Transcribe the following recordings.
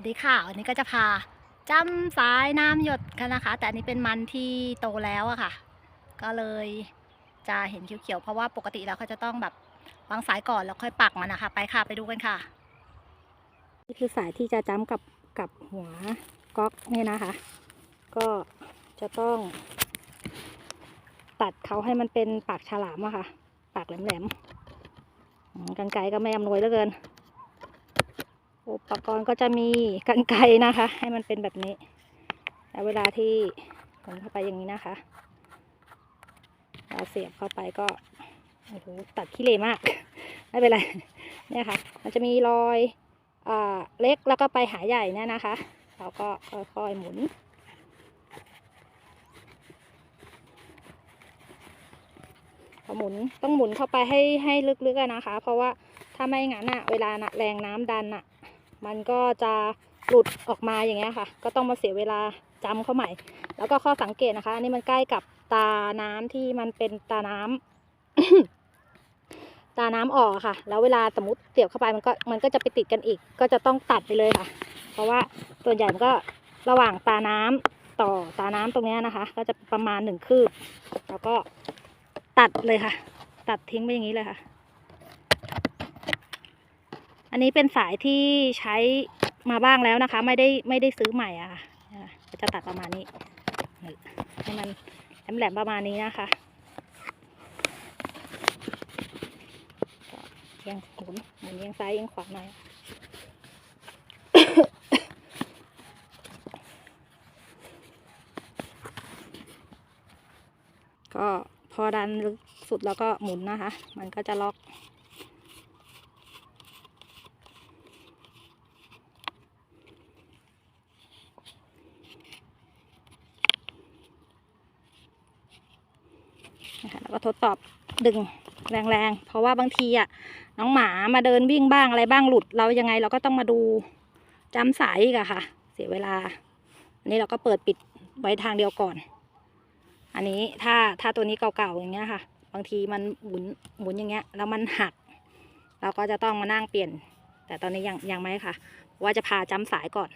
สวัสดีค่ะวันนี้ก็จะพาจำสายน้ำหยดกันนะคะ แต่อันนี้เป็นมันที่โตแล้วอะค่ะ ก็เลยจะเห็นเขียวๆเพราะว่าปกติแล้วเขาจะต้องแบบวางสายก่อนแล้วค่อยปักมันนะคะ ไปค่ะไปดูกันค่ะ นี่คือสายที่จะจำกับกับหัวก๊อกเนี่ยนะคะ ก็จะต้อง ตัดเขาให้มันเป็นปากฉลามอะค่ะ ปากแหลมๆกันไกรก็ไม่อำนวยเหลือเกิน อุปกรณ์ก็จะมีกันไกนะคะ ให้มันเป็นแบบนี้ แล้วเวลาที่ผลเข้าไปอย่างนี้นะคะเราเสียบเข้าไปก็โอ้โหตัดขี้เลมาก ไม่เป็นไรเนี่ยค่ะ มันจะมีรอยอ่าเล็กแล้วก็ไปหาใหญ่เนี่ยนะคะ เราก็ค่อยๆหมุนหมุนต้องหมุนเข้าไปให้ให้ลึกๆนะคะ เพราะว่าถ้าไม่งั้นอะเวลานะแรงน้ำดันอะ มันก็จะหลุดออกมาอย่างเงี้ยค่ะ ก็ต้องมาเสียเวลาจำเข้าใหม่ แล้วก็ข้อสังเกตนะคะ อันนี้มันใกล้กับตาน้ำที่มันเป็นตาน้ำตาน้ำออกอะค่ะ แล้วเวลาสมมติเสียบเข้าไปมันก็มันก็จะไปติดกันอีก ก็จะต้องตัดไปเลยค่ะ เพราะว่าส่วนใหญ่มันก็ระหว่างตาน้ำต่อตาน้ำตรงเนี้ยนะคะ ก็จะประมาณหนึ่งคืบแล้วก็ตัดเลยค่ะ ตัดทิ้งไปอย่างนี้เลยค่ะ อันนี้เป็นสายที่ใช้มาบ้างแล้วนะคะ ไม่ได้ไม่ได้ซื้อใหม่อะค่ะจะตัดประมาณนี้ให้มันแหลมๆประมาณนี้นะคะเอียงหมุนหมุนเอียงซ้ายเอียงขวาหน่อยก็พอดันลึกสุดแล้วก็หมุนนะคะ มันก็จะล็อก นะคะแล้วก็ทดสอบดึงแรงๆ เพราะว่าบางทีอะน้องหมามาเดินวิ่งบ้างอะไรบ้างหลุด เรายังไงเราก็ต้องมาดูจำสายอีกอะค่ะ เสียเวลา อันนี้เราก็เปิดปิดไว้ทางเดียวก่อน อันนี้ถ้าถ้าตัวนี้เก่าๆอย่างเงี้ยค่ะ บางทีมันหมุนหมุนอย่างเงี้ยแล้วมันหัก เราก็จะต้องมานั่งเปลี่ยน แต่ตอนนี้ยังยังไม่ค่ะ ว่าจะพาจำสายก่อน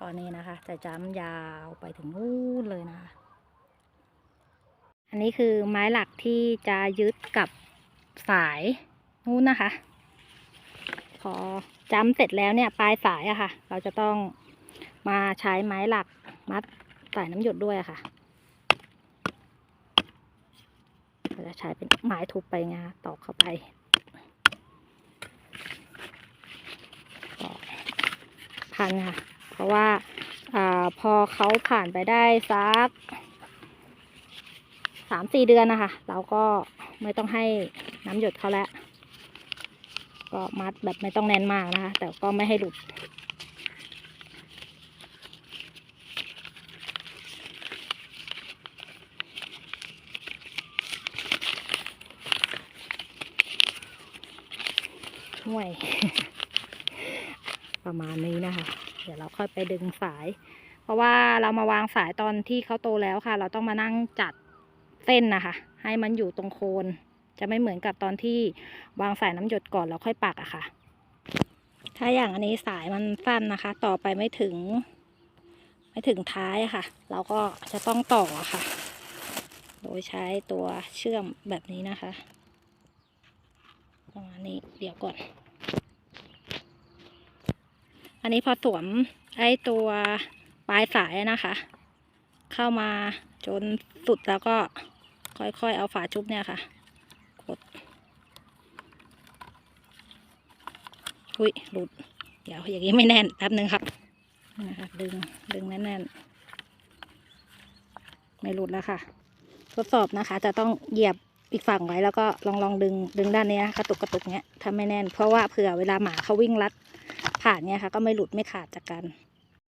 ตอนนี้นะคะจะจำยาวไปถึงนู่นเลยนะคะ อันนี้คือไม้หลักที่จะยึดกับสายนู้นนะคะ พอจำเสร็จแล้วเนี่ยปลายสายอะค่ะ เราจะต้องมาใช้ไม้หลักมัดสายน้ำหยดด้วยอะค่ะเราจะใช้เป็นไม้ทุบไปงคะตอกเข้าไปพันค่ะ เพราะว่าอาพอเขาผ่านไปได้สักามสี่เดือนนะคะ เราก็ไม่ต้องให้น้ำหยดเขาแล้ว ก็มัดแบบไม่ต้องแน่นมากนะคะ แต่ก็ไม่ให้หลุด ห่วย ประมาณนี้นะคะ เดี๋ยวเราค่อยไปดึงสาย เพราะว่าเรามาวางสายตอนที่เขาโตแล้วค่ะ เราต้องมานั่งจัด เส้นนะคะ ให้มันอยู่ตรงโคน จะไม่เหมือนกับตอนที่วางสายน้ำหยดก่อนแล้วค่อยปักอะค่ะ ถ้าอย่างอันนี้สายมันสั้นนะคะ ต่อไปไม่ถึง ไม่ถึงท้ายะค่ะ เราก็จะต้องต่อะค่ะ โดยใช้ตัวเชื่อมแบบนี้นะคะประมาณนี้เดี๋ยวก่อน อันนี้พอสวมไอ้ตัวปลายสายนะคะ เข้ามา จนสุดแล้วก็ค่อยๆ เอาฝาชุบเนี่ยค่ะ กด อุ้ย หลุด เดี๋ยวอย่างนี้ไม่แน่นแป๊บนึงครับนะคะดึง ดึงแน่นๆ ไม่หลุดแล้วค่ะ ทดสอบนะคะ จะต้องเหยียบอีกฝั่งไว้แล้วก็ลองลองดึง ดึงด้านนี้กระตุกกระตุกเนี้ยถ้าไม่แน่น เพราะว่าเผื่อเวลาหมาเขาวิ่งลัดผ่านเนี้ยค่ะ ก็ไม่หลุดไม่ขาดจากกัน